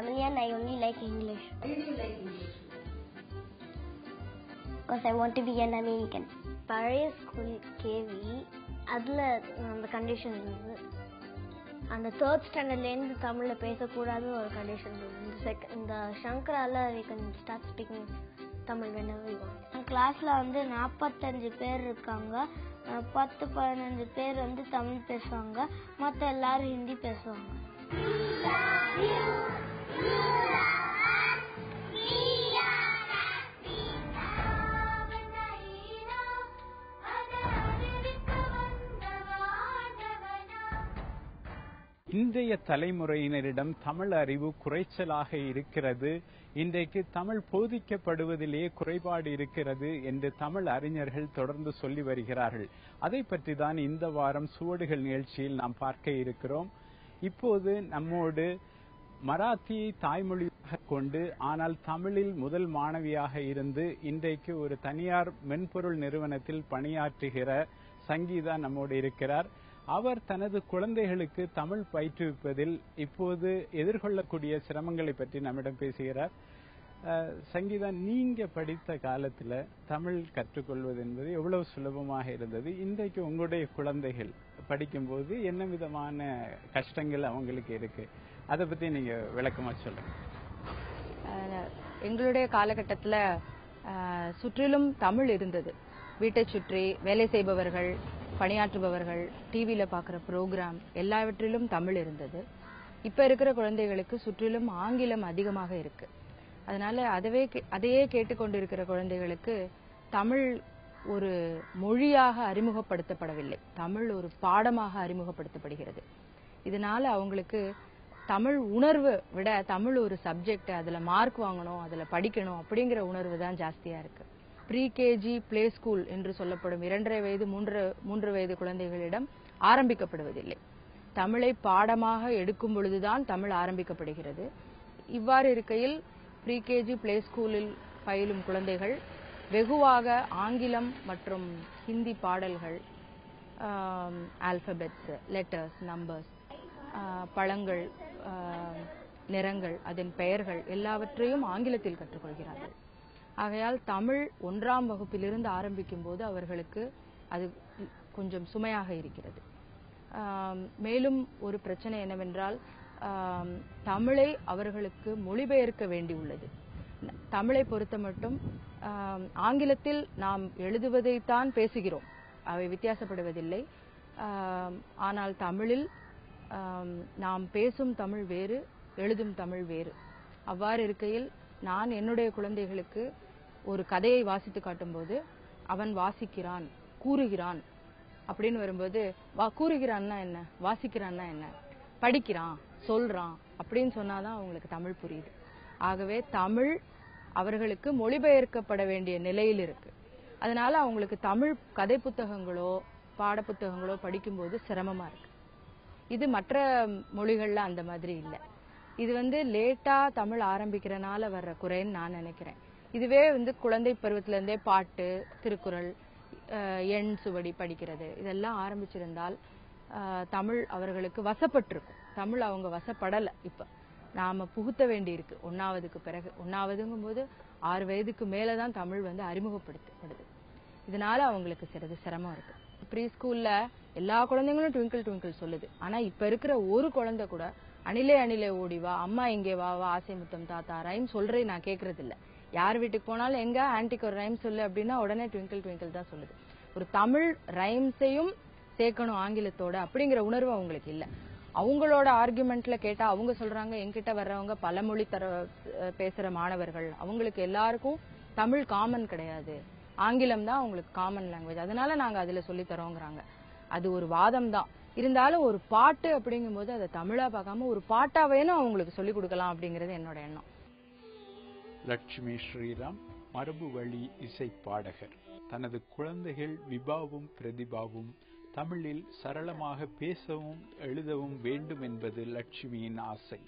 a Tamilian. I only like English. Because I want to be an American. பழைய school KV அதில் அந்த condition இருந்தது. அந்த third ஸ்டாண்டர்ட்லேருந்து தமிழில் பேசக்கூடாதுன்னு ஒரு கண்டிஷன் இருந்தது. இந்த செக் இந்த சங்கரால we can start speaking Tamil when we கிளாஸில் வந்து நாற்பத்தஞ்சு பேர் இருக்காங்க. பத்து பதினஞ்சு பேர் வந்து தமிழ் பேசுவாங்க. மற்ற எல்லாரும் ஹிந்தி பேசுவாங்க. இன்றைய தலைமுறையினரிடம் தமிழ் அறிவு குறைச்சலாக இருக்கிறது. இன்றைக்கு தமிழ் போதிக்கப்படுவதிலே குறைபாடு இருக்கிறது என்று தமிழ் அறிஞர்கள் தொடர்ந்து சொல்லி வருகிறார்கள். அதை பற்றி தான் இந்த வாரம் சுவடுகள் நிகழ்ச்சியில் நாம் பார்க்க இருக்கிறோம். இப்போது நம்மோடு மராத்தியை தாய்மொழியாக கொண்டு ஆனால் தமிழில் முதல் மாணவியாக இருந்து இன்றைக்கு ஒரு தனியார் மென்பொருள் நிறுவனத்தில் பணியாற்றுகிற சங்கீதா நம்மோடு இருக்கிறார். அவர் தனது குழந்தைகளுக்கு தமிழ் பயிற்றுவிப்பதில் இப்போது எதிர்கொள்ளக்கூடிய சிரமங்களை பற்றி நம்மிடம் பேசுகிறார். சங்கீதா நீங்க படித்த காலத்துல தமிழ் கற்றுக்கொள்வது என்பது எவ்வளவு சுலபமாக இருந்தது? இன்றைக்கு உங்களுடைய குழந்தைகள் படிக்கும்போது என்ன விதமான கஷ்டங்கள் அவங்களுக்கு இருக்கு? அதை பத்தி நீங்க விளக்கமா சொல்லுங்க. எங்களுடைய காலகட்டத்தில் சுற்றிலும் தமிழ் இருந்தது. வீட்டை சுற்றி வேலை செய்பவர்கள் பணியாற்றுபவர்கள் டிவியில் பார்க்குற ப்ரோக்ராம் எல்லாவற்றிலும் தமிழ் இருந்தது. இப்போ இருக்கிற குழந்தைகளுக்கு சுற்றிலும் ஆங்கிலம் அதிகமாக இருக்கு. அதனால அதவே கே- அதையே கேட்டுக்கொண்டிருக்கிற குழந்தைகளுக்கு தமிழ் ஒரு மொழியாக அறிமுகப்படுத்தப்படவில்லை. தமிழ் ஒரு பாடமாக அறிமுகப்படுத்தப்படுகிறது. இதனால அவங்களுக்கு தமிழ் உணர்வு விட தமிழ் ஒரு சப்ஜெக்ட் அதில் மார்க் வாங்கணும் அதில் படிக்கணும் அப்படிங்கிற உணர்வு தான் ஜாஸ்தியாக இருக்கு. ப்ரீ கேஜி பிளே ஸ்கூல் என்று சொல்லப்படும் இரண்டரை வயது மூன்று மூன்று வயது குழந்தைகளிடம் ஆரம்பிக்கப்படுவதில்லை. தமிழை பாடமாக எடுக்கும் பொழுதுதான் தமிழ் ஆரம்பிக்கப்படுகிறது. இவ்வாறு இருக்கையில் ப்ரீ கேஜி பிளே ஸ்கூலில் பயிலும் குழந்தைகள் வெகுவாக ஆங்கிலம் மற்றும் ஹிந்தி பாடல்கள் ஆல்பபெட்ஸ் லெட்டர்ஸ் நம்பர்ஸ் பழங்கள் நிறங்கள் அதன் பெயர்கள் எல்லாவற்றையும் ஆங்கிலத்தில் கற்றுக்கொள்கிறார்கள். ஆகையால் தமிழ் ஒன்றாம் வகுப்பிலிருந்து ஆரம்பிக்கும் போது அவர்களுக்கு அது கொஞ்சம் சுமையாக இருக்கிறது. மேலும் ஒரு பிரச்சனை என்னவென்றால் தமிழை அவர்களுக்கு மொழிபெயர்க்க வேண்டியுள்ளது தமிழை பொறுத்த மட்டும் ஆங்கிலத்தில் நாம் எழுதுவதைத்தான் பேசுகிறோம். அவை வித்தியாசப்படுவதில்லை. ஆனால் தமிழில் நாம் பேசும் தமிழ் வேறு எழுதும் தமிழ் வேறு. அவ்வாறு இருக்கையில் நான் என்னுடைய குழந்தைகளுக்கு ஒரு கதையை வாசித்து காட்டும்போது அவன் வாசிக்கிறான் கூறுகிறான் அப்படின்னு வரும்போது வா கூறுகிறான்னா என்ன? வாசிக்கிறான்னா என்ன? படிக்கிறான் சொல்றான் அப்படின்னு சொன்னாதான் அவங்களுக்கு தமிழ் புரியுது. ஆகவே தமிழ் அவர்களுக்கு மொழிபெயர்க்கப்பட வேண்டிய நிலையில் இருக்கு. அதனால அவங்களுக்கு தமிழ் கதை புத்தகங்களோ பாட புத்தகங்களோ படிக்கும்போது சிரமமா இருக்கு. இது மற்ற மொழிகளில் அந்த மாதிரி இல்லை. இது வந்து லேட்டாக தமிழ் ஆரம்பிக்கிறனால வர்ற குறைன்னு நான் நினைக்கிறேன். இதுவே வந்து குழந்தை பருவத்திலேருந்தே பாட்டு திருக்குறள் எண் சுவடி படிக்கிறது இதெல்லாம் ஆரம்பிச்சிருந்தால் தமிழ் அவர்களுக்கு வசப்பட்டிருக்கும். தமிழ் அவங்க வசப்படலை இப்போ. நாம் புகுத்த வேண்டி ஒன்றாவதுக்கு பிறகு. ஒன்றாவதுங்கும் போது ஆறு வயதுக்கு மேலே தான் தமிழ் வந்து அறிமுகப்படுத்தப்படுது. இதனால அவங்களுக்கு சிறிது சிரமம் இருக்குது ப்ரீ ஸ்கூல்ல எல்லா குழந்தைங்களும் ட்விங்கிள் ட்விங்கிள் சொல்லுது. ஆனா இப்ப இருக்கிற ஒரு குழந்தை கூட அணிலே அணிலே ஓடி வா அம்மா இங்கே வா வா ஆசை முத்தம் தாத்தா ரைம் சொல்றே நான் கேக்குறது இல்ல யார் வீட்டுக்கு போனாலும் எங்க ஆன்டிக்கு ஒரு ரைம் சொல்லு அப்படின்னா உடனே ட்விங்கிள் ட்விங்கிள் தான் சொல்லுது. ஒரு தமிழ் ரைம்ஸையும் சேர்க்கணும் ஆங்கிலத்தோட அப்படிங்கிற உணர்வு அவங்களுக்கு இல்ல. அவங்களோட ஆர்குமெண்ட்ல கேட்டா அவங்க சொல்றாங்க என்கிட்ட வர்றவங்க பல மொழி தர பேசுற மாணவர்கள் அவங்களுக்கு எல்லாருக்கும் தமிழ் காமன் கிடையாது. ஆங்கிலம் தான் அவங்களுக்கு காமன் லாங்குவேஜ் அதனால நாங்க அதுல சொல்லி தரோங்கிறாங்க. அது ஒரு வாதம் தான். இருந்தாலும் ஒரு பாட்டு அப்படிங்கும்போது அதை தமிழா பார்க்காம ஒரு பாட்டா வேணும் அவங்களுக்கு சொல்லி கொடுக்கலாம் அப்படிங்கறது என்னோட எண்ணம். லட்சுமி ஸ்ரீராம் மரபு வழி இசை பாடகர். தனது குழந்தைகள் விபாவும் பிரதிபாவும் தமிழில் சரளமாக பேசவும் எழுதவும் வேண்டும் என்பது லட்சுமியின் ஆசை.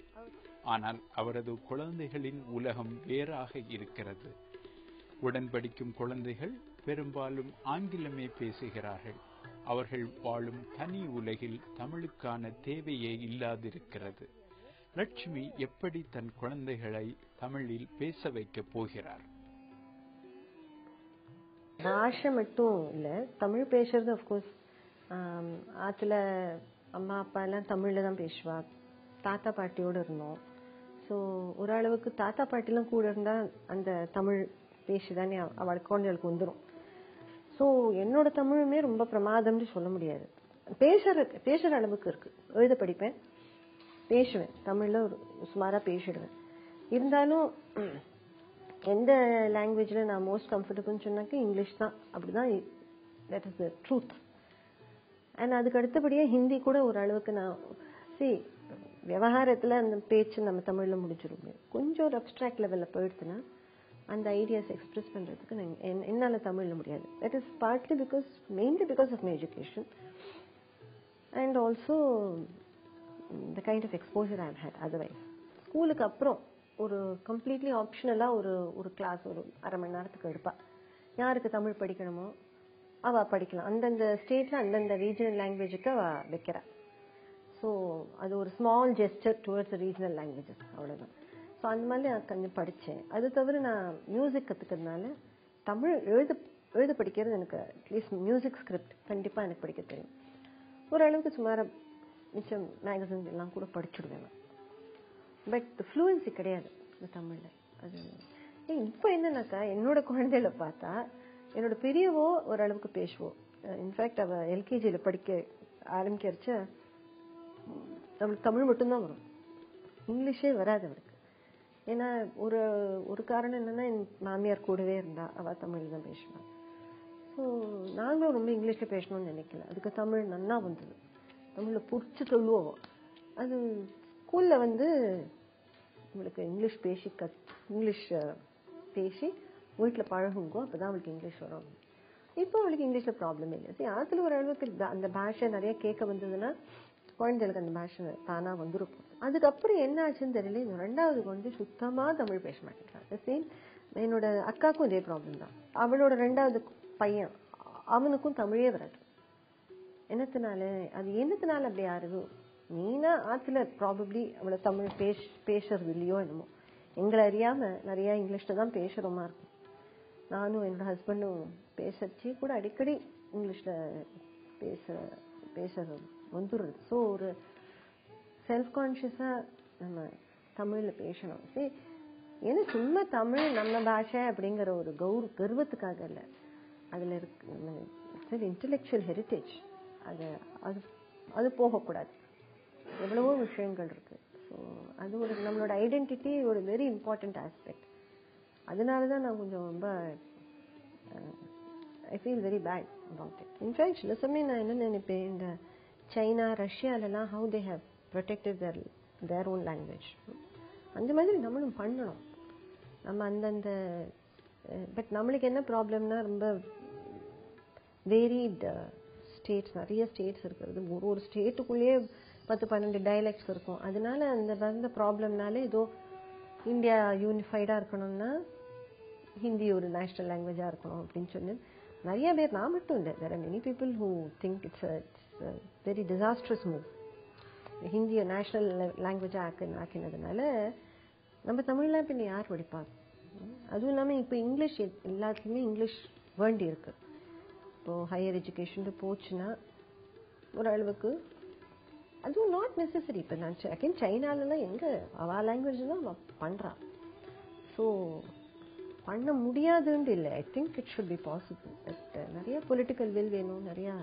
ஆனால் அவரது குழந்தைகளின் உலகம் வேறாக இருக்கிறது. உடன் படிக்கும் குழந்தைகள் பெரும்பாலும் ஆங்கிலமே பேசுகிறார்கள். அவர்கள் வாழும் தனி உலகில் தமிழுக்கான தேவையே இல்லாதிருக்கிறது. லட்சுமி எப்படி தன் குழந்தைகளை தமிழில் பேச வைக்கப் போகிறார்? பாஷை மட்டும் இல்லை. தமிழ் பேசுறது அஃப்கோர்ஸ் ஆற்றுல அம்மா அப்பா எல்லாம் தமிழில் தான் பேசுவா. தாத்தா பாட்டியோடு இருந்தோம். ஸோ ஓரளவுக்கு தாத்தா பாட்டிலாம் கூட இருந்தால் அந்த தமிழ் பேசி தானே அவள் குழந்தைகளுக்கு வந்துடும் ஸோ என்னோட தமிழுமே ரொம்ப பிரமாதம்னு சொல்ல முடியாது. பேசுற பேசுகிற அளவுக்கு இருக்கு. எழுத படிப்பேன் பேசுவேன். தமிழில் ஒரு சுமாராக பேசிடுவேன். இருந்தாலும் எந்த லாங்குவேஜில் நான் மோஸ்ட் கம்ஃபர்டபுள்னு சொன்னாக்க இங்கிலீஷ் தான். அப்படிதான் that is the truth and அதுக்கு அடுத்தபடியாக ஹிந்தி கூட ஓரளவுக்கு நான் சி விவகாரத்தில் அந்த பேச்சு நம்ம தமிழில் முடிச்சிருவோம் கொஞ்சம் ஒரு அப்ட்ராக்ட் லெவலில் போயிடுச்சுன்னா அந்த ஐடியாஸ் எக்ஸ்பிரஸ் பண்ணுறதுக்கு நான் என்- என்னால் தமிழில் முடியாது. That is partly because mainly because of my education and also the kind of exposure I had otherwise ஸ்கூலுக்கு அப்புறம் ஒரு கம்ப்ளீட்லி ஆப்ஷனலாக ஒரு ஒரு கிளாஸ் ஒரு அரை மணி நேரத்துக்கு எடுப்பா. யாருக்கு தமிழ் படிக்கணுமோ அவள் படிக்கலாம். அந்தந்த ஸ்டேட்டில் அந்தந்த ரீஜனல் லாங்குவேஜுக்கு அவள் வைக்கிறா. ஸோ அது ஒரு small gesture towards regional languages அவ்வளோதான் ஸோ அந்த மாதிரி நான் கொஞ்சம் படித்தேன் அது தவிர நான் மியூசிக் கற்றுக்கிறதுனால தமிழ் எழுத எழுத படிக்கிறது எனக்கு அட்லீஸ்ட் மியூசிக் ஸ்கிரிப்ட் கண்டிப்பாக எனக்கு படிக்க தெரியும். ஓரளவுக்கு சுமார மிச்சம் மேகசின்ஸ் எல்லாம் கூட படிச்சுடுவேன் பட் ஃப்ளூயன்சி கிடையாது இந்த தமிழில். அது ஏய், இப்போ என்னன்னாக்கா என்னோட குழந்தையில பார்த்தா என்னோட பெரியவோ ஓரளவுக்கு பேசுவோம் இன்ஃபேக்ட் அவள் எல்கேஜியில் படிக்க ஆரம்பிக்கிறச்ச அவளுக்கு தமிழ் மட்டும்தான் வரும். இங்கிலீஷே வராது அவளுக்கு. ஏன்னா ஒரு ஒரு காரணம் என்னன்னா என் மாமியார் கூடவே இருந்தா அவ தமிழ் தான் பேசுவாள் ஸோ நாங்களும் ரொம்ப இங்கிலீஷில் பேசணும்னு நினைக்கல. அதுக்கு தமிழ் நல்லா வந்தது. தமிழில் பிடிச்சி சொல்லுவோம். அது ஸ்கூலில் வந்து உங்களுக்கு இங்கிலீஷ் பேசி கத் இங்கிலீஷ் பேசி வீட்டில் பழகுங்கோ அப்போ தான் அவளுக்கு இங்கிலீஷ் வரும். இப்போ அவளுக்கு இங்கிலீஷில் ப்ராப்ளம் இல்லை. சரி ஆற்றுல ஒரு அளவுக்கு அந்த பாஷை நிறைய கேட்க வந்ததுன்னா குழந்தைகளுக்கு அந்த பாஷை தானாக வந்துருக்கும். அதுக்கப்புறம் என்ன ஆச்சுன்னு தெரியல. இந்த ரெண்டாவது வந்து சுத்தமாக தமிழ் பேச மாட்டேங்கிறான். சேம் என்னோட அக்காவுக்கும் இதே ப்ராப்ளம் தான். அவளோட ரெண்டாவது பையன் அவனுக்கும் தமிழே வராது. என்னத்தினால? அது என்னத்தினால அப்படி ஆறுது? நீனா ஆத்துல ப்ராபப்ளி அவளை தமிழ் பேச பேசுறது இல்லையோ என்னமோ. எங்களை அறியாம நிறைய இங்கிலீஷ்ல தான் பேசுறோமா இருக்கும். நானும் என்னோட ஹஸ்பண்டும் பேசச்சு கூட அடிக்கடி இங்கிலீஷ்ல பேச பேச வந்துடுறது. ஸோ ஒரு செல்ஃப் கான்ஷியஸாக நம்ம தமிழில் பேசணும். சரி ஏன்னா சும்மா தமிழ் நம்ம பாஷை அப்படிங்கிற ஒரு கௌர் கர்வத்துக்காக இல்லை. அதுல இருக்கு இன்டலெக்சுவல் ஹெரிட்டேஜ் அது அது அது போகக்கூடாது. எவ்வளவோ விஷயங்கள் இருக்கு. ஸோ அது ஒரு நம்மளோட ஐடென்டிட்டி ஒரு வெரி இம்பார்ட்டண்ட் ஆஸ்பெக்ட் அதனால தான் நான் கொஞ்சம் ரொம்ப I feel very bad about it in fact சில சமயம் நான் என்ன நினைப்பேன் இந்த China ரஷ்யாலெல்லாம் how they have protected their their own language அந்த மாதிரி நம்மளும் பண்ணணும். நம்ம அந்தந்த பட் நம்மளுக்கு என்ன ப்ராப்ளம்னா ரொம்ப வேரிட் ஸ்டேட்ஸ் uh, நிறைய ஸ்டேட்ஸ் இருக்கிறது. ஒரு ஒரு ஸ்டேட்டுக்குள்ளேயே பத்து பன்னெண்டு டைலக்ட்ஸ் இருக்கும். அதனால அந்த வந்த ப்ராப்ளம்னால ஏதோ இந்தியா யூனிஃபைடாக இருக்கணும்னா ஹிந்தி ஒரு நேஷ்னல் லாங்குவேஜாக இருக்கணும் அப்படின்னு சொல்லி நிறைய பேர் நான் மட்டும் இல்லை. There are many people who think it's it's very disastrous move ஹிந்தியை நேஷ்னல் லாங்குவேஜாக ஆக்கு ஆக்கினதுனால நம்ம தமிழ்லாம் பின்ன யார் படிப்பா அதுவும் இல்லாமல் இப்போ இங்கிலீஷ் எல்லாத்துலேயுமே எல்லாத்துக்குமே இங்கிலீஷ் வேண்டி இருக்கு. இப்போ ஹையர் எஜுகேஷன் போச்சுன்னா ஓரளவுக்கு அதுவும் நாட் நெசசரி இப்போ நான் அகைன் சைனாலலாம் எங்கே அவா லாங்குவேஜ் தான் அவ ஸோ பண்ண முடியாதுன்னு இல்லை. I think it should be possible but நிறைய பொலிட்டிக்கல் வில் வேணும். நிறையா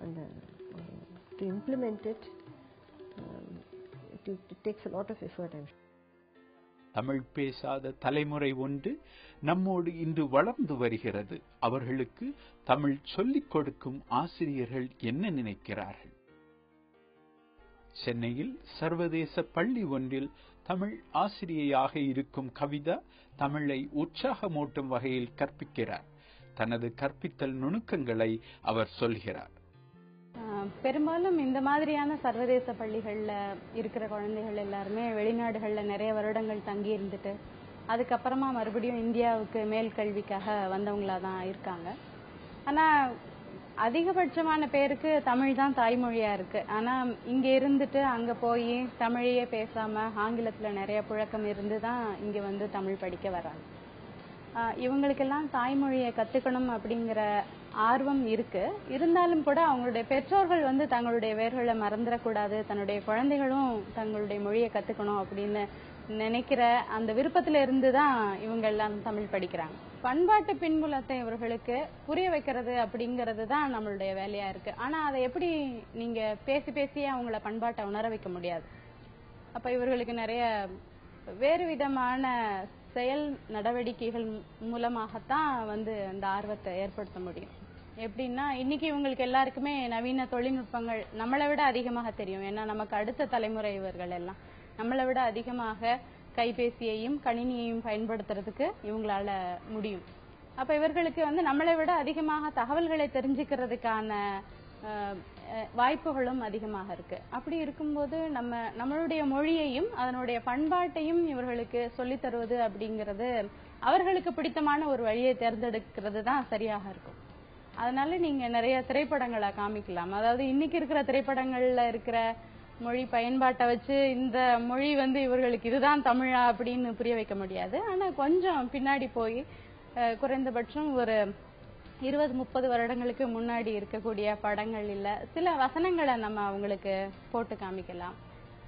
அந்த to implement it it takes a lot of effort I'm Tamil பேசாத தலைமுறை ஒன்று நம்மோடு இன்று வளர்ந்து வருகிறது. அவர்களுக்கு தமிழ் சொல்லிக் கொடுக்கும் ஆசிரியர்கள் என்ன நினைக்கிறார்கள்? சென்னையில் சர்வதேச பள்ளி ஒன்றில் தமிழ் ஆசிரியையாக இருக்கும் கவிதா தமிழை உற்சாகமூட்டும் வகையில் கற்பிக்கிறார். தனது கற்பித்தல் நுணுக்கங்களை அவர் சொல்கிறார். பெரும்பாலும் இந்த மாதிரியான சர்வதேச பள்ளிகளில் இருக்கிற குழந்தைகள் எல்லாருமே வெளிநாடுகளில் நிறைய வருடங்கள் தங்கி இருந்துட்டு அதுக்கப்புறமா மறுபடியும் இந்தியாவுக்கு மேல் கல்விக்காக வந்தவங்களா தான் இருக்காங்க. ஆனா அதிகபட்சமான பேருக்கு தமிழ் தான் தாய்மொழியா இருக்கு. ஆனா இங்க இருந்துட்டு அங்க போய் தமிழையே பேசாம ஆங்கிலத்துல நிறைய புழக்கம் இருந்து தான் இங்க வந்து தமிழ் படிக்க வராங்க. இவங்களுக்கெல்லாம் தாய்மொழியை கத்துக்கணும் அப்படிங்கிற ஆர்வம் இருக்கு. இருந்தாலும் கூட அவங்களுடைய பெற்றோர்கள் வந்து தங்களுடைய வேர்களை மறந்துடக்கூடாது. தன்னுடைய குழந்தைகளும் தங்களுடைய மொழியை கத்துக்கணும் அப்படின்னு நினைக்கிற அந்த விருப்பத்துல இருந்து தான் இவங்க எல்லாம் தமிழ் படிக்கிறாங்க. பண்பாட்டு பின்புலத்தை இவர்களுக்கு புரிய வைக்கிறது அப்படிங்கிறது தான் நம்மளுடைய வேலையா இருக்கு. ஆனா அதை எப்படி நீங்க பேசி பேசியே அவங்கள பண்பாட்டை உணர வைக்க முடியாது? அப்ப இவர்களுக்கு நிறைய வேறு விதமான செயல் நடவடிக்கைகள் மூலமாகத்தான் வந்து அந்த ஆர்வத்தை ஏற்படுத்த முடியும். எப்படின்னா இன்னைக்கு இவங்களுக்கு எல்லாருக்குமே நவீன தொழில்நுட்பங்கள் நம்மளை விட அதிகமாக தெரியும். ஏன்னா நமக்கு அடுத்த தலைமுறை இவர்கள் எல்லாம் நம்மளை விட அதிகமாக கைபேசியையும் கணினியையும் பயன்படுத்துறதுக்கு இவங்களால முடியும். அப்ப இவர்களுக்கு வந்து நம்மளை விட அதிகமாக தகவல்களை தெரிஞ்சுக்கிறதுக்கான வாய்ப்புகளும் அதிகமாக இருக்கு. அப்படி இருக்கும்போது நம்ம நம்மளுடைய மொழியையும் அதனுடைய பண்பாட்டையும் இவர்களுக்கு சொல்லித் தருவது அப்படிங்கிறது அவர்களுக்கு பிடித்தமான ஒரு வழியை தேர்ந்தெடுக்கிறது தான் சரியாக இருக்கும். அதனால நீங்க நிறைய திரைப்படங்களை காமிக்கலாம். அதாவது இன்னைக்கு இருக்கிற திரைப்படங்கள்ல இருக்கிற மொழி பயன்பாட்டை வச்சு இந்த மொழி வந்து இவர்களுக்கு இதுதான் தமிழா அப்படின்னு புரிய வைக்க முடியாது. ஆனா கொஞ்சம் பின்னாடி போய் குறைந்தபட்சம் ஒரு இருபது முப்பது வருடங்களுக்கு முன்னாடி இருக்கக்கூடிய படங்கள் இல்ல சில வசனங்களை நம்ம அவங்களுக்கு போட்டு காமிக்கலாம்.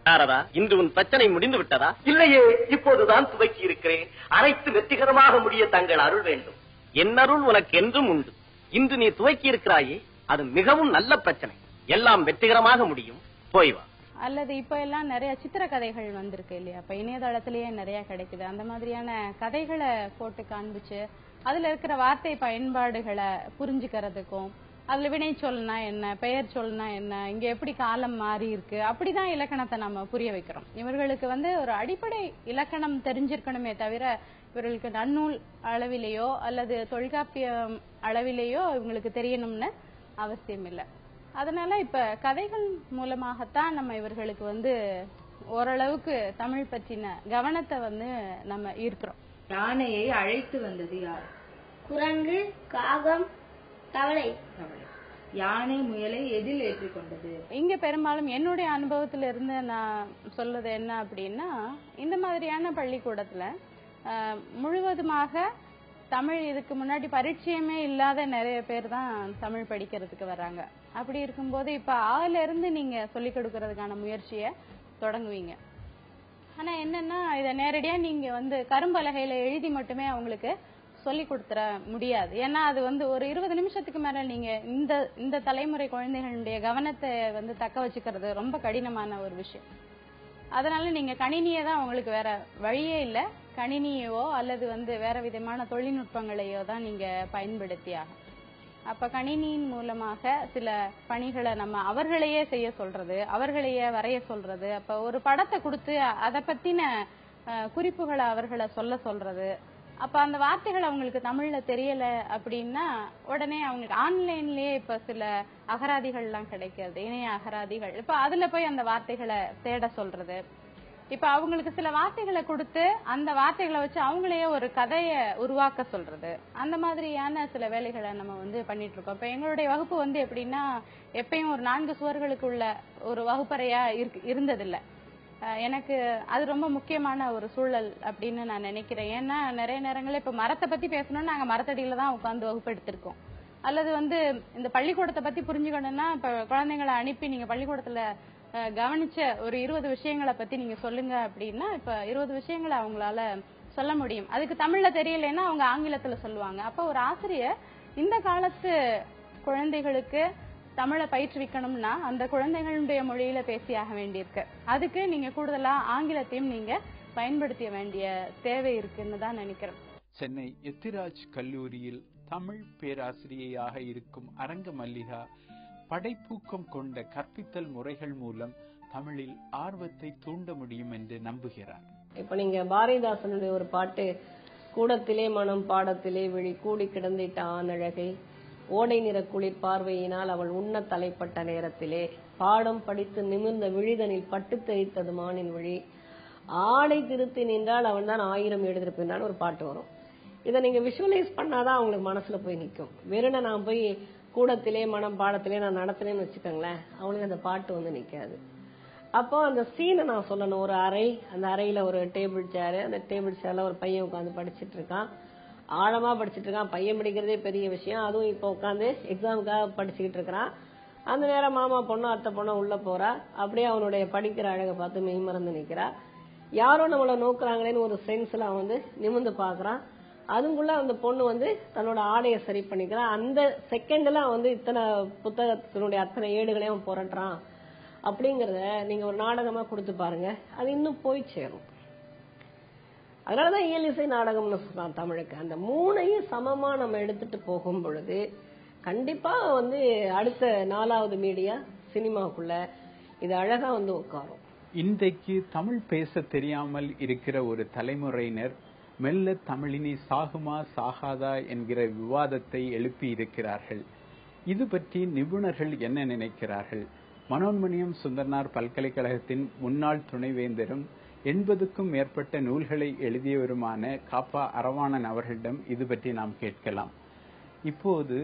நாரதா இன்று உன் பிரச்சனை முடிந்து விட்டதா? இல்லையே இப்போதுதான் துவக்கி இருக்கிறேன். அனைத்து வெற்றிகரமாக முடிய தங்கள் அருள் வேண்டும். என் அருள் உனக்கு என்றும் உண்டு. இன்று நீ துவக்கி இருக்கிறாயே அது மிகவும் நல்ல பிரச்சனை. எல்லாம் வெற்றிகரமாக முடியும். போய் வா. அல்லது இப்ப எல்லாம் நிறைய சித்திரக்கதைகள் வந்திருக்கு இல்லையா? இப்ப இணையதளத்திலேயே நிறைய கிடைக்குது. அந்த மாதிரியான கதைகளை போட்டு காண்பிச்சு அதுல இருக்கிற வார்த்தை பயன்பாடுகளை புரிஞ்சுக்கிறதுக்கும் அதுல வினை சொல்னா என்ன பெயர் சொல்னா என்ன இங்க எப்படி காலம் மாறி இருக்கு அப்படிதான் இலக்கணத்தை நம்ம புரிய வைக்கிறோம். இவர்களுக்கு வந்து ஒரு அடிப்படை இலக்கணம் தெரிஞ்சிருக்கணுமே தவிர இவர்களுக்கு நன்னூல் அளவிலேயோ அல்லது தொல்காப்பியம் அளவிலேயோ இவங்களுக்கு தெரியணும்னு அவசியம் இல்லை. அதனால இப்ப கதைகள் மூலமாகத்தான் நம்ம இவர்களுக்கு வந்து ஓரளவுக்கு தமிழ் பற்றின கவனத்தை வந்து நம்ம ஈர்க்கிறோம். யானையை அழைத்து வந்தது யார்? குரங்கு காகம் தவளை. தவளை. யானை முயலை எதில் ஏற்றிக் கொண்டது இங்க பெரும்பாலும் என்னுடைய அனுபவத்துல இருந்து நான் சொல்றது என்ன அப்படின்னா இந்த மாதிரியான பள்ளிக்கூடத்துல ஆஹ், முழுவதுமாக தமிழ் இதுக்கு முன்னாடி பரிச்சயமே இல்லாத நிறைய பேர் தான் தமிழ் படிக்கிறதுக்கு வர்றாங்க அப்படி இருக்கும்போது இப்ப ஆல இருந்து நீங்க சொல்லிக் கொடுக்கறதுக்கான முயற்சியை தொடங்குவீங்க. என்னன்னா இத நேரடியா நீங்க வந்து கரும்பலகையில எழுதி மட்டுமே அவங்களுக்கு சொல்லி கொடுத்துட முடியாது. ஏன்னா அது வந்து ஒரு இருபது நிமிஷத்துக்கு மேல நீங்க இந்த இந்த தலைமுறை குழந்தைகளுடைய கவனத்தை வந்து தக்க வச்சுக்கிறது ரொம்ப கடினமான ஒரு விஷயம். அதனால நீங்க கணினியை தான் அவங்களுக்கு வேற வழியே இல்ல. கணினியோ அல்லது வந்து வேற விதமான தொழில்நுட்பங்களையோ தான் நீங்க பயன்படுத்தியாகும் அப்ப கணினியின் மூலமாக சில பணிகளை நம்ம அவர்களையே செய்ய சொல்றது அவர்களையே வரைய சொல்றது அப்ப ஒரு படத்தை கொடுத்து அதை பத்தின குறிப்புகளை அவர்களை சொல்ல சொல்றது. அப்ப அந்த வார்த்தைகள் அவங்களுக்கு தமிழ்ல தெரியல அப்படின்னா உடனே அவங்களுக்கு ஆன்லைன்லயே இப்ப சில அகராதிகள் எல்லாம் கிடைக்கிறது இணைய அகராதிகள். இப்ப அதுல போய் அந்த வார்த்தைகளை தேட சொல்றது. இப்ப அவங்களுக்கு சில வார்த்தைகளை கொடுத்து அந்த வார்த்தைகளை வச்சு அவங்களையே ஒரு கதையை உருவாக்க சொல்றது. அந்த மாதிரியான சில வேலைகளை நம்ம வந்து பண்ணிட்டு இருக்கோம். இப்ப எங்களுடைய வகுப்பு வந்து எப்படின்னா எப்பயும் ஒரு நான்கு சுவர்களுக்குள்ள ஒரு வகுப்பறையா இருக்கு இருந்ததில்ல. எனக்கு அது ரொம்ப முக்கியமான ஒரு சூழல் அப்படின்னு நான் நினைக்கிறேன். ஏன்னா நிறைய நேரங்களில் இப்ப மரத்தை பத்தி பேசணும்னா நாங்க மரத்தடியில தான் உட்காந்து வகுப்பு எடுத்திருக்கோம். அல்லது வந்து இந்த பள்ளிக்கூடத்தை பத்தி புரிஞ்சுக்கணும்னா இப்ப குழந்தைங்களை அனுப்பி நீங்க பள்ளிக்கூடத்துல கவனிச்ச ஒரு இருபது விஷயங்களை பத்தி நீங்க சொல்லுங்க அப்படின்னா இப்ப இருபது விஷயங்களை அவங்களால சொல்ல முடியும். அதுக்கு தமிழ்ல தெரியலன்னா அவங்க ஆங்கிலத்துல சொல்லுவாங்க. அப்ப ஒரு ஆசிரியர் இந்த காலத்து குழந்தைகளுக்கு தமிழை பயிற்றுவிக்கணும்னா அந்த குழந்தைகளுடைய மொழியில பேசியாக வேண்டியிருக்கு. அதுக்கு நீங்க கூடுதலா ஆங்கிலத்தையும் நீங்க பயன்படுத்த வேண்டிய தேவை இருக்குன்னு தான் நினைக்கிறேன். சென்னை எத்திராஜ் கல்லூரியில் தமிழ் பேராசிரியையாக இருக்கும் அரங்க மல்லிகா படைப்பூக்கம் கொண்ட கற்பித்தல் முறைகள் மூலம் தமிழில் ஆர்வத்தை தூண்ட முடியும் என்று நம்புகிறார். இப்ப நீங்க பாரதிதாசனுடைய ஒரு பாட்டு கூடத்திலே மனம் பாடத்திலே விழி கூடி கிடந்திட்ட ஆனழகை ஓடை நிற குளிர் பார்வையினால் அவள் உண்ண தலைப்பட்ட நேரத்திலே பாடம் படித்து நிமிர்ந்த விழிதனில் பட்டு தெரித்தது மானின் விழி ஆடை திருத்தி நின்றால் அவன் தான் ஆயிரம் எழுதிருப்பின்றான்னு ஒரு பாட்டு வரும். இதை நீங்க விஷுவலைஸ் பண்ணாதான் அவங்களுக்கு மனசுல போய் நிற்கும் வெறும் நான் போய் கூடத்திலே மனம் பாடத்திலே நான் நடத்தினேன்னு வச்சுக்கோங்களேன் அவனுக்கு அந்த பாட்டு வந்து நிக்காது. அப்போ அந்த சீனை நான் சொல்லணும். ஒரு அறை அந்த அறையில ஒரு டேபிள் சேரு அந்த டேபிள் சேர்ல ஒரு பையன் உட்காந்து படிச்சுட்டு இருக்கான் ஆழமா படிச்சுட்டு இருக்கான் பையன் படிக்கிறதே பெரிய விஷயம். அதுவும் இப்போ உட்காந்து எக்ஸாமுக்காக படிச்சுக்கிட்டு இருக்கிறான் அந்த நேரம் மாமா பொண்ணு அத்தை பொண்ணு உள்ள போறா. அப்படியே அவனுடைய படிக்கிற அழகை பார்த்து மெய்மறந்து நிக்கிறா. யாரோ நம்மளை நோக்குறாங்களேன்னு ஒரு சென்ஸ்ல அவன் வந்து நிமிந்து பாக்குறான் அதுக்குள்ள அந்த பொண்ணு வந்து தன்னோட ஆடையை சரி பண்ணிக்கிறான் அந்த செகண்ட்ல வந்து இத்தனை புத்தகத்தினுடைய அத்தனை ஏடுகளையும் அவன் புரட்டுறான். அப்படிங்கறத நீங்க ஒரு நாடகமா கொடுத்து பாருங்க. அது இன்னும் போய் சேரும். அதனாலதான் இயலிசை நாடகம்னு சொல்றான் தமிழுக்கு. அந்த மூணையும் சமமா நம்ம எடுத்துட்டு போகும் பொழுது கண்டிப்பா வந்து அடுத்த நாலாவது மீடியா சினிமாவுக்குள்ள இது அழகா வந்து உட்காரும். இன்றைக்கு தமிழ் பேச தெரியாமல் இருக்கிற ஒரு தலைமுறையினர் மெல்ல தமிழினி சாகுமா சாகாதா என்கிற விவாதத்தை எழுப்பி இருக்கிறார்கள். இது பற்றி நிபுணர்கள் என்ன நினைக்கிறார்கள்? மனோன்மணியம் சுந்தரனார் பல்கலைக்கழகத்தின் முன்னாள் துணைவேந்தரும் எண்பதுக்கும் மேற்பட்ட நூல்களை எழுதியவருமான காப்பா அரவாணன் அவர்களிடம் இது பற்றி நாம் கேட்கலாம். இப்போது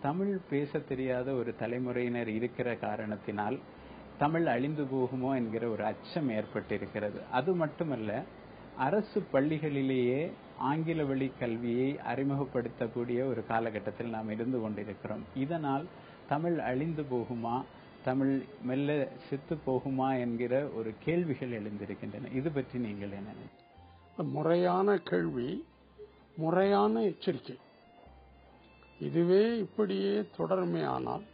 தமிழ் பேச தெரியாத ஒரு தலைமுறையினர் இருக்கிற காரணத்தினால் தமிழ் அழிந்து போகுமோ என்கிற ஒரு அச்சம் ஏற்பட்டிருக்கிறது. அது மட்டுமல்ல அரசு பள்ளிகளிலேயே ஆங்கில வழி கல்வியை அறிமுகப்படுத்தக்கூடிய ஒரு காலகட்டத்தில் நாம் இருந்து கொண்டிருக்கிறோம். இதனால் தமிழ் அழிந்து போகுமா தமிழ் மெல்ல செத்து போகுமா என்கிற ஒரு கேள்விகள் எழுந்திருக்கின்றன. இது பற்றி நீங்கள் என்ன முறையான கேள்வி முறையான எச்சரிக்கை. இதுவே இப்படியே தொடருமேயானால்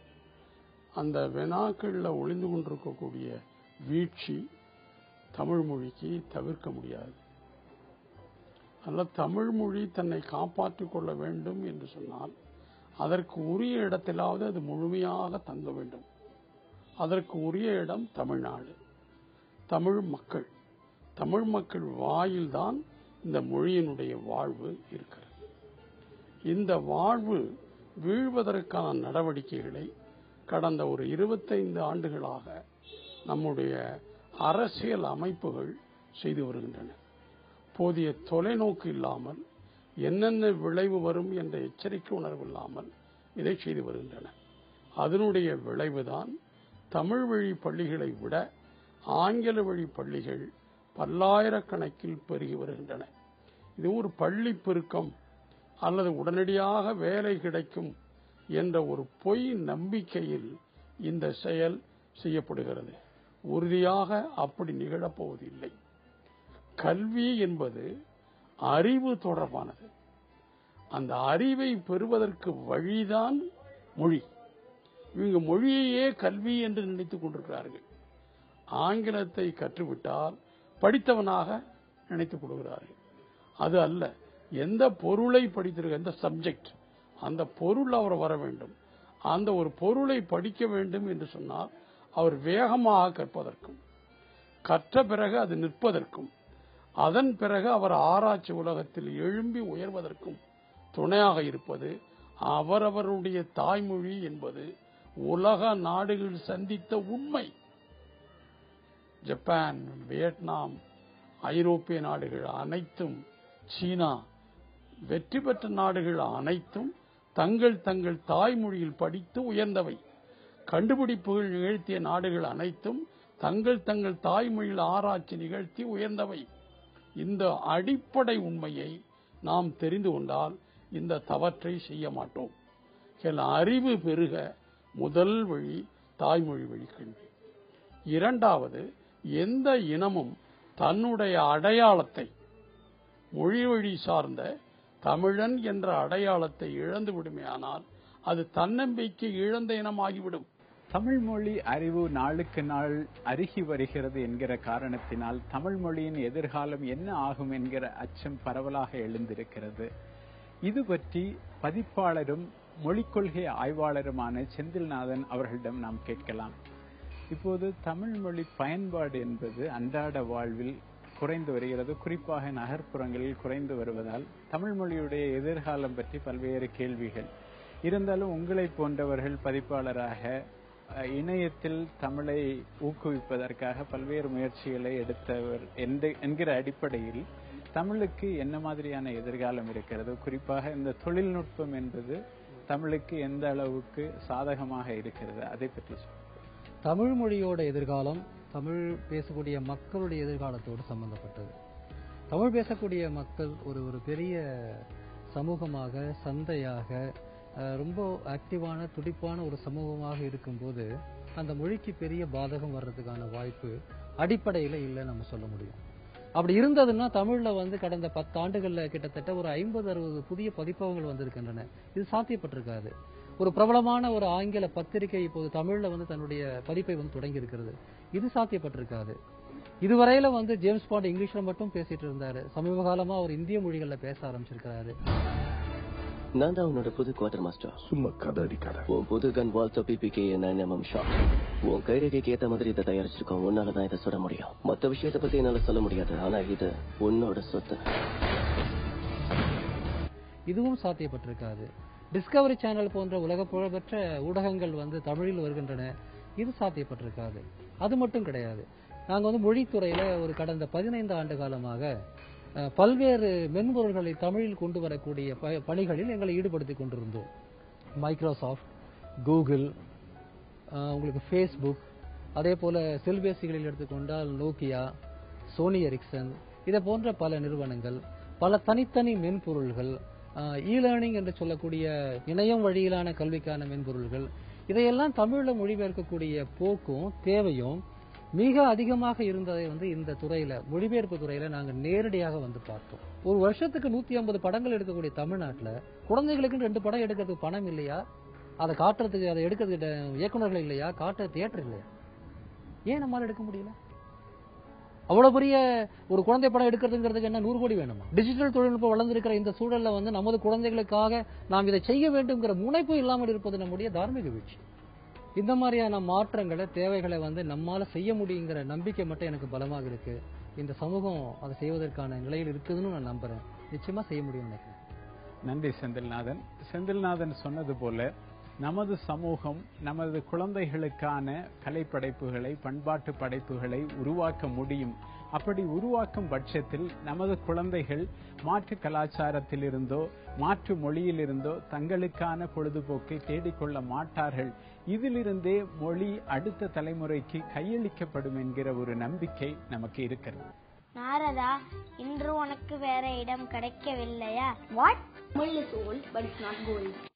அந்த வினாக்களில் ஒளிந்து கொண்டிருக்கக்கூடிய வீழ்ச்சி தமிழ் மொழிக்கு தவிர்க்க முடியாது. அல்ல தமிழ் மொழி தன்னை காப்பாற்றிக் கொள்ள வேண்டும் என்று சொன்னால் அதற்கு உரிய இடத்திலாவது அது முழுமையாக தங்க வேண்டும். அதற்கு உரிய இடம் தமிழ்நாடு. தமிழ் மக்கள். தமிழ் மக்கள் வாயில்தான் இந்த மொழியினுடைய வாழ்வு இருக்கிறது. இந்த வாழ்வு வீழ்வதற்கான நடவடிக்கைகளை கடந்த ஒரு இருபத்தைந்து ஆண்டுகளாக நம்முடைய அரசியல் அமைப்புகள் செய்து வருகின்றன. போதிய தொலைநோக்கு இல்லாமல் என்னென்ன விளைவு வரும் என்ற எச்சரிக்கை உணர்வு இல்லாமல் இதை செய்து வருகின்றன. அதனுடைய விளைவுதான் தமிழ் வழி பள்ளிகளை விட ஆங்கில வழி பள்ளிகள் பல்லாயிரக்கணக்கில் பெருகி வருகின்றன. இது ஒரு பள்ளி பெருக்கம் அல்லது உடனடியாக வேலை கிடைக்கும் என்ற ஒரு பொய் நம்பிக்கையில் இந்த செயல் செய்யப்படுகிறது. உறுதியாக அப்படி நிகழப்போவதில்லை. கல்வி என்பது அறிவு தொடர்பானது. அந்த அறிவை பெறுவதற்கு வழிதான் மொழி. இவங்க மொழியையே கல்வி என்று நினைத்துக் கொண்டிருக்கிறார்கள். ஆங்கிலத்தை கற்றுவிட்டால் படித்தவனாக நினைத்துக் கொள்கிறார்கள். அது அல்ல எந்த பொருளை படித்திருக்க எந்த சப்ஜெக்ட் அந்த பொருள் அவர் வர வேண்டும். அந்த ஒரு பொருளை படிக்க வேண்டும் என்று சொன்னால் அவர் வேகமாக கற்பதற்கும் கற்ற பிறகு அது நிற்பதற்கும் அதன் பிறகு அவர் ஆராய்ச்சி உலகத்தில் எழும்பி உயர்வதற்கும் துணையாக இருப்பது அவரவருடைய தாய்மொழி என்பது உலக நாடுகள் சந்தித்த உண்மை. ஜப்பான் வியட்நாம் ஐரோப்பிய நாடுகள் அனைத்தும் சீனா வெற்றி பெற்ற நாடுகள் அனைத்தும் தங்கள் தங்கள் தாய்மொழியில் படித்து உயர்ந்தவை. கண்டுபிடிப்புகள் நிகழ்த்திய நாடுகள் அனைத்தும் தங்கள் தங்கள் தாய்மொழியில் ஆராய்ச்சி நிகழ்த்தி உயர்ந்தவை. இந்த அடிப்படை உண்மையை நாம் தெரிந்து கொண்டால் இந்த தவற்றை செய்ய மாட்டோம். அறிவு பெருக முதல் வழி தாய்மொழி வழி கல்வி இரண்டாவது எந்த இனமும் தன்னுடைய அடையாளத்தை மொழி வழி சார்ந்த தமிழன் என்ற அடையாளத்தை இழந்து விடுமேயானால் அது தன்னம்பிக்கை இழந்த இனமாகிவிடும். தமிழ் மொழி அறிவு நாளுக்கு நாள் அருகி வருகிறது என்கிற காரணத்தினால் தமிழ் மொழியின் எதிர்காலம் என்ன ஆகும் என்கிற அச்சம் பரவலாக எழுந்திருக்கிறது. இது பற்றி பதிப்பாளரும் மொழிக் கொள்கை ஆய்வாளருமான செந்தில்நாதன் அவர்களிடம் நாம் கேட்கலாம். இப்போது தமிழ் மொழி பயன்பாடு என்பது அன்றாட வாழ்வில் குறைந்து வருகிறது. குறிப்பாக நகர்ப்புறங்களில் குறைந்து வருவதால் தமிழ் மொழியுடைய எதிர்காலம் பற்றி பல்வேறு கேள்விகள். இருந்தாலும் உங்களை போன்றவர்கள் பதிப்பாளராக இணையத்தில் தமிழை ஊக்குவிப்பதற்காக பல்வேறு முயற்சிகளை எடுத்தவர் என்கிற அடிப்படையில் தமிழுக்கு என்ன மாதிரியான எதிர்காலம் இருக்கிறது? குறிப்பாக இந்த தொழில்நுட்பம் என்பது தமிழுக்கு எந்த அளவுக்கு சாதகமாக இருக்கிறது? அதை பற்றி தமிழ் மொழியோட எதிர்காலம் தமிழ் பேசக்கூடிய மக்களுடைய எதிர்காலத்தோடு சம்பந்தப்பட்டது. தமிழ் பேசக்கூடிய மக்கள் ஒரு ஒரு பெரிய சமூகமாக சந்தையாக ரொம்ப ஆக்டிவான துடிப்பான ஒரு சமூகமாக இருக்கும்போது அந்த மொழிக்கு பெரிய பாதகம் வர்றதுக்கான வாய்ப்பு அடிப்படையில் இல்லை நம்ம சொல்ல முடியும். அப்படி இருந்ததுன்னா தமிழ்ல வந்து கடந்த பத்து ஆண்டுகள்ல கிட்டத்தட்ட ஒரு ஐம்பது அறுபது புதிய பதிப்பகங்கள் வந்திருக்கின்றன. இது சாத்தியப்பட்டிருக்காது. ஒரு பிரபலமான ஒரு ஆங்கில பத்திரிகை இப்போது தமிழ்ல வந்து தன்னுடைய பதிப்பை வந்து தொடங்கி இருக்கிறது இது சாத்தியப்பட்டிருக்காது. இதுவரையில வந்து ஜேம்ஸ் பாண்ட் இங்கிலீஷ்ல மட்டும் பேசிட்டு இருந்தாரு. சமீப காலமா அவர் இந்திய மொழிகள்ல பேச ஆரம்பிச்சிருக்கிறாரு. நான் தான் உன்னோட புது குவார்டர் மாஸ்டர் சும்மா கதை அடிக்காத உன் புது gun Walther PPK nine M M shot உன் கைரேகைக்கு ஏத்த மாதிரி இதை தயாரிச்சிருக்கோம். உன்னால தான் இதை சுட முடியும். மத்த விஷயத்தை பத்தி என்னால சொல்ல முடியாது. ஆனா இது உன்னோட சொத்து. இதுவும் சாத்தியப்பட்டிருக்காது. டிஸ்கவரி சேனல் போன்ற உலக புகழ்பெற்ற ஊடகங்கள் வந்து தமிழில் வருகின்றன. இது சாத்தியப்பட்டிருக்காது. அது மட்டும் கிடையாது. நாங்க வந்து மொழித்துறையில ஒரு கடந்த பதினைந்து ஆண்டு காலமாக பல்வேறு மென்பொருள்களை தமிழில் கொண்டு வரக்கூடிய ப- பணிகளில் எங்களை ஈடுபடுத்திக் கொண்டிருந்தோம். மைக்ரோசாஃப்ட் கூகுள் உங்களுக்கு ஃபேஸ்புக் அதே போல செல்பேசிகளில் எடுத்துக்கொண்டால் நோக்கியா சோனி எரிக்சன் இதை போன்ற பல நிறுவனங்கள் பல தனித்தனி மென்பொருள்கள் இ லேர்னிங் என்று சொல்லக்கூடிய இணையம் வழியிலான கல்விக்கான மென்பொருள்கள் இதையெல்லாம் தமிழில் மொழிபெயர்க்கக்கூடிய போக்கும் தேவையும் மிக அதிகமாக இருந்ததை வந்து இந்த துறையில மொழிபெயர்ப்பு துறையில நாங்க நேரடியாக வந்து பார்த்தோம். ஒரு வருஷத்துக்கு நூத்தி ஐம்பது படங்கள் எடுக்கக்கூடிய தமிழ்நாட்டுல குழந்தைகளுக்கு ரெண்டு படம் எடுக்கிறதுக்கு பணம் இல்லையா? அதை காட்டுறதுக்கு அதை எடுக்கிறதுக்கு இயக்குநர்கள் இயக்குனர்கள் இல்லையா? காட்டுற தியேட்டர் இல்லையா? ஏன் நம்மால எடுக்க முடியல? அவ்வளவு பெரிய ஒரு குழந்தை படம் எடுக்கிறதுங்கிறதுக்கு என்ன நூறு கோடி வேணுமா? டிஜிட்டல் தொழில்நுட்பம் வளர்ந்திருக்கிற இந்த சூழல்ல வந்து நமது குழந்தைகளுக்காக நாம் இதை செய்ய வேண்டும்ங்கிற முனைப்பு இல்லாமல் இருப்பது நம்முடைய தார்மீக வீழ்ச்சி. இந்த மாதிரியான மாற்றங்களை தேவைகளை வந்து நம்மால செய்ய முடியுங்கிற நம்பிக்கை மட்டும் எனக்கு பலமாக இருக்கு. இந்த சமூகம் அதை செய்வதற்கான நிலையில் இருக்குதுன்னு நான் நம்புறேன். நிச்சயமா செய்ய முடியும் நினைக்கிறேன். நன்றி செந்தில்நாதன். செந்தில்நாதன் சொன்னது போல நமது சமூகம் நமது குழந்தைகளுக்கான கலைப்படைப்புகளை பண்பாட்டு படைப்புகளை உருவாக்க முடியும். அப்படி உருவாக்கும் பட்சத்தில் நமது குழந்தைகள் மாற்று கலாச்சாரத்திலிருந்தோ மாற்று மொழியிலிருந்தோ தங்களுக்கான பொழுதுபோக்கை தேடிக்கொள்ள மாட்டார்கள். இதிலிருந்தே மொழி அடுத்த தலைமுறைக்கு கையளிக்கப்படும் என்கிற ஒரு நம்பிக்கை நமக்கு இருக்கிறது. நாரதா இன்று உனக்கு வேற இடம் கிடைக்கவில்லையா? What Tamil is old but it's not gold